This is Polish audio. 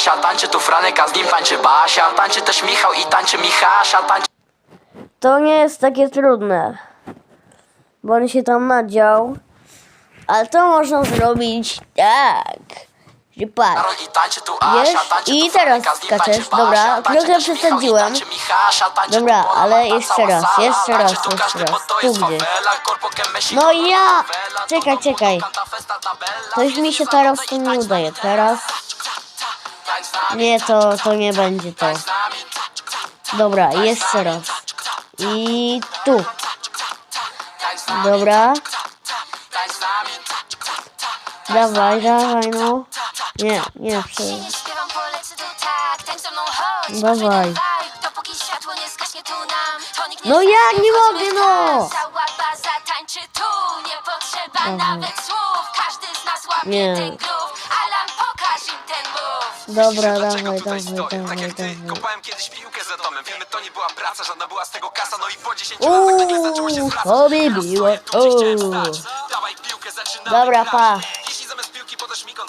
Asia Tańczy tu Franek, a z nim tańczy Basia Tańczy też Michał i tańczy Michasia Tańczy To nie jest takie trudne. Bo on się tam nadział. Ale to można zrobić tak. Że patrz. Karol i I teraz skaczesz. Dobra, trochę i przesadziłem. Dobra, ale jeszcze raz, jeszcze raz, jeszcze raz. to Tu gdzie? fawela, Korpo, Kemesi, No ja! Czekaj, to czekaj. Coś mi się teraz tu nie udaje. Teraz. Nie, to, to nie będzie to. Dobra, jeszcze raz. I tu. Dobra. Dawaj, dawaj, no. Nie, nie, prze... Nie śpiewam, polecę tu tak, Dawaj. No jak nie mogę, no! nie Dobra, dawaj, tutaj dawaj, stoję? Tak dawaj, jak ty, dawaj. kopałem kiedyś piłkę z atomem Wiemy, to nie była praca, żadna była z tego kasa No i po 10 latach nagle zaczęło się Uuu, zwracać to by Teraz było. stoję tu, gdzie chciałem Uuu. stać. Dawaj piłkę, zaczynamy Dobra, pa.